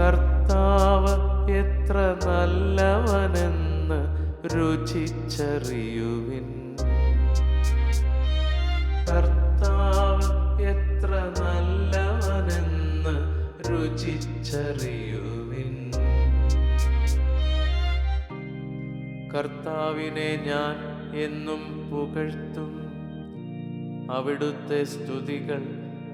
കർത്താവ് എത്ര നല്ലവനെന്ന് രുചിച്ചറിയുവിൻ. കർത്താവ് എത്ര നല്ലവനെന്ന് രുചിച്ചറിയുവിൻ. കർത്താവിനെ ഞാൻ എന്നും പുകഴ്ത്തും. അവിടുത്തെ സ്തുതികൾ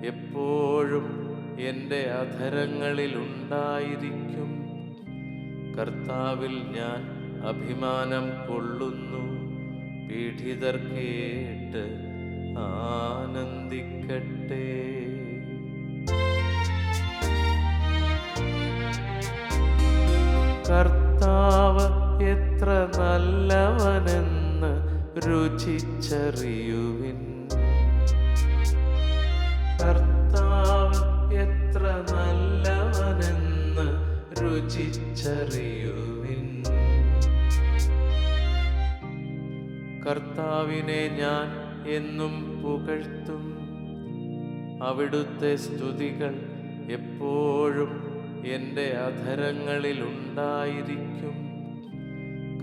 എപ്പോഴും എന്റെ അധരങ്ങളിൽ ഉണ്ടായിരിക്കും കർത്താവിൽ ഞാൻ അഭിമാനം കൊള്ളുന്നു. പീഡിതർ കേട്ട് ആനന്ദിക്കട്ടെ. കർത്താവ് എത്ര നല്ലവനെന്ന് രുചിച്ചറിയുവിൻ. രുചിച്ചറിയുവിൻ കർത്താവിനെ ഞാൻ എന്നും പുകഴ്ത്തും. അവിടുത്തെ സ്തുതികൾ എപ്പോഴും എന്റെ അധരങ്ങളിൽ ഉണ്ടായിരിക്കും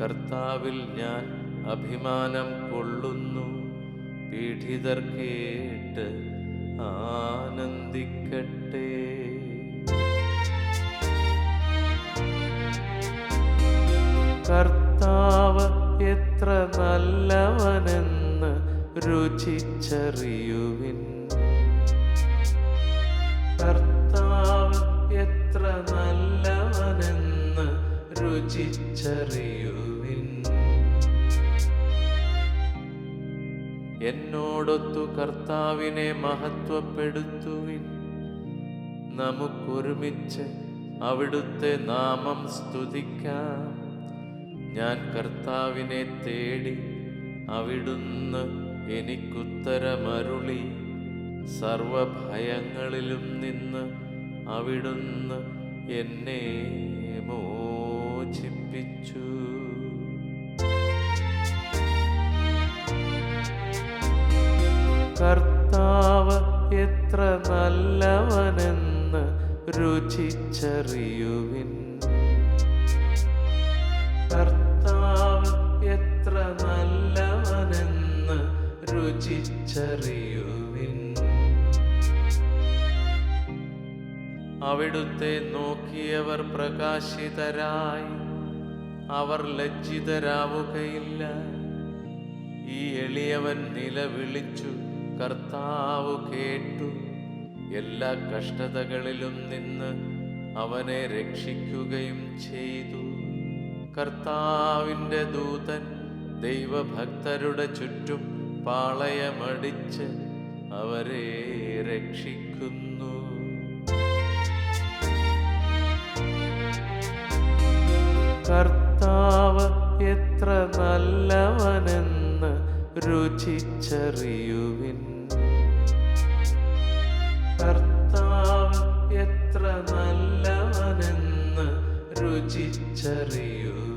കർത്താവിൽ ഞാൻ അഭിമാനം കൊള്ളുന്നു. പീഡിതർ കേട്ട് ആനന്ദിക്കട്ടെ. കർത്താവ് എത്ര നല്ലവനെന്ന് രുചിച്ചറിയുവിൻ. കർത്താവ് എത്ര നല്ലവനെന്ന് രുചിച്ചറിയുവിൻ. എന്നോടൊത്തു കർത്താവിനെ മഹത്വപ്പെടുത്തുവിൻ. നമുക്കൊരുമിച്ച് അവിടുത്തെ നാമം സ്തുതിക്കാം. ഞാൻ കർത്താവിനെ തേടി അവിടുന്ന് എനിക്കുത്തരമരുളി. സർവഭയങ്ങളിലും നിന്ന് അവിടുന്ന് എന്നെ മോചിപ്പിച്ചു. കർത്താവ് എത്ര നല്ലവനെന്ന് രുചിച്ചറിയുവിൻ. നല്ലവനെന്ന് രുചിച്ചറിയുവിൻ. അവിടുത്തെ നോക്കിയവർ പ്രകാശിതരായി. അവർ ലജ്ജിതരാവുകയില്ല. ഈ എളിയവൻ നിലവിളിച്ചു കർത്താവ് കേട്ടു. എല്ലാ കഷ്ടതകളിലും നിന്ന് അവനെ രക്ഷിക്കുകയും ചെയ്തു. കർത്താവിന്റെ ദൂതൻ ദൈവഭക്തരുടെ ചുറ്റും പാളയമടിച്ച് അവരെ രക്ഷിക്കുന്നു. കർത്താവ് എത്ര നല്ലവനെന്ന് രുചിച്ചറിയുവിൻ. കർത്താവ് എത്ര നല്ലവനെന്ന് രുചിച്ചറിയുവിൻ